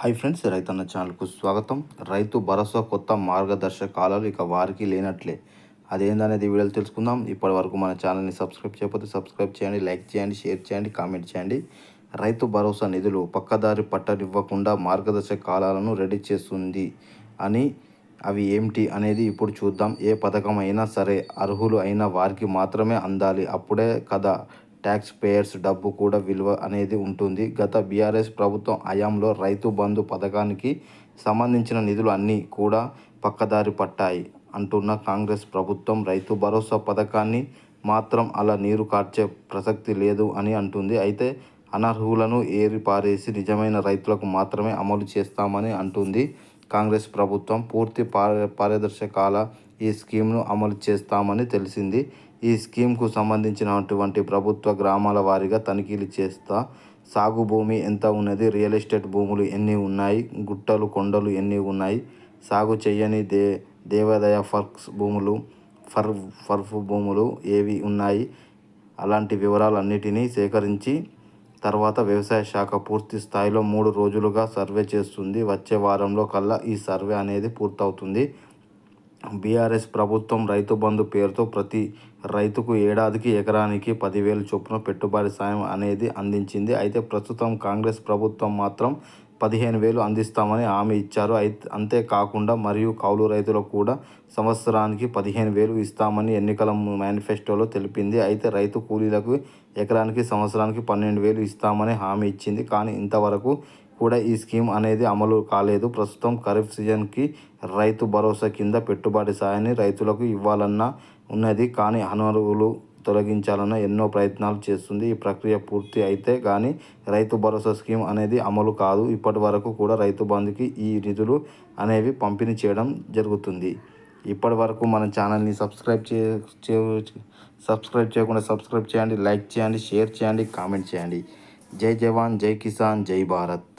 Hi friends రైతన్న ఛానల్కు స్వాగతం. రైతు భరోసా కొత్త మార్గదర్శకాలు ఇక వారికి లేనట్లే. అదేందనేది వీడియోలు తెలుసుకుందాం. ఇప్పటి వరకు మన ఛానల్ని సబ్స్క్రైబ్ చేయకపోతే సబ్స్క్రైబ్ చేయండి లైక్ చేయండి షేర్ చేయండి కామెంట్ చేయండి. రైతు భరోసా నిధులు పక్కదారి పట్టనివ్వకుండా మార్గదర్శకాలను రెడీ చేస్తుంది అని అవి ఏమిటి అనేది ఇప్పుడు చూద్దాం. ఏ పథకం అయినా సరే అర్హులు అయిన వారికి మాత్రమే అందాలి. అప్పుడే కదా ట్యాక్స్ పేయర్స్ డబ్బు కూడా విలువ అనేది ఉంటుంది. గత బీఆర్ఎస్ ప్రభుత్వం హయాంలో రైతు బంధు పథకానికి సంబంధించిన నిధులు అన్నీ కూడా పక్కదారి పట్టాయి అంటున్న కాంగ్రెస్ ప్రభుత్వం. రైతు భరోసా పథకాన్ని మాత్రం అలా నీరు కార్చే ప్రసక్తి లేదు అని అంటుంది. అయితే అనర్హులను ఏరిపారేసి నిజమైన రైతులకు మాత్రమే అమలు చేస్తామని అంటుంది. కాంగ్రెస్ ప్రభుత్వం పూర్తి పారదర్శకాల ఈ స్కీమ్ను అమలు చేస్తామని తెలిసింది. ఈ స్కీమ్కు సంబంధించినటువంటి ప్రభుత్వ గ్రామాల వారీగా తనిఖీలు చేస్తా సాగు భూమి ఎంత ఉన్నది రియల్ ఎస్టేట్ భూములు ఎన్ని ఉన్నాయి గుట్టలు కొండలు ఎన్ని ఉన్నాయి సాగు చేయని దే దేవాదాయ ఫర్క్స్ భూములు ఫర్ ఫర్ఫ్ భూములు ఏవి ఉన్నాయి అలాంటి వివరాలన్నిటినీ సేకరించి తర్వాత వ్యవసాయ శాఖ పూర్తి స్థాయిలో మూడు రోజులుగా సర్వే చేస్తుంది. వచ్చే వారంలో కల్లా ఈ సర్వే అనేది పూర్తవుతుంది. బీఆర్ఎస్ ప్రభుత్వం రైతు బంధు పేరుతో ప్రతి రైతుకు ఏడాదికి ఎకరానికి పదివేలు చొప్పున పెట్టుబడి సాయం అనేది అందించింది. అయితే ప్రస్తుతం కాంగ్రెస్ ప్రభుత్వం మాత్రం పదిహేను వేలు అందిస్తామని హామీ ఇచ్చారు. అయితే అంతేకాకుండా మరియు కౌలు రైతులకు కూడా సంవత్సరానికి పదిహేను వేలు ఇస్తామని ఎన్నికల మేనిఫెస్టోలో తెలిపింది. అయితే రైతు కూలీలకు ఎకరానికి సంవత్సరానికి పన్నెండు వేలు ఇస్తామని హామీ ఇచ్చింది. కానీ ఇంతవరకు కూడా ఈ స్కీమ్ అనేది అమలు కాలేదు. ప్రస్తుతం ఖరీఫ్ సీజన్కి రైతు భరోసా కింద పెట్టుబడి సాయాన్ని రైతులకు ఇవ్వాలన్న ఉన్నది. కానీ అనర్హులు తొలగించాలన్న ఎన్నో ప్రయత్నాలు చేస్తుంది. ఈ ప్రక్రియ పూర్తి అయితే కానీ రైతు భరోసా స్కీమ్ అనేది అమలు కాదు. ఇప్పటి వరకు కూడా రైతు బంధుకి ఈ నిధులు అనేవి పంపిణీ చేయడం జరుగుతుంది. ఇప్పటి వరకు మన ఛానల్ని సబ్స్క్రైబ్ చే సబ్స్క్రైబ్ చేయకుండా సబ్స్క్రైబ్ చేయండి లైక్ చేయండి షేర్ చేయండి కామెంట్ చేయండి. జై జవాన్ జై కిసాన్ జై భారత్.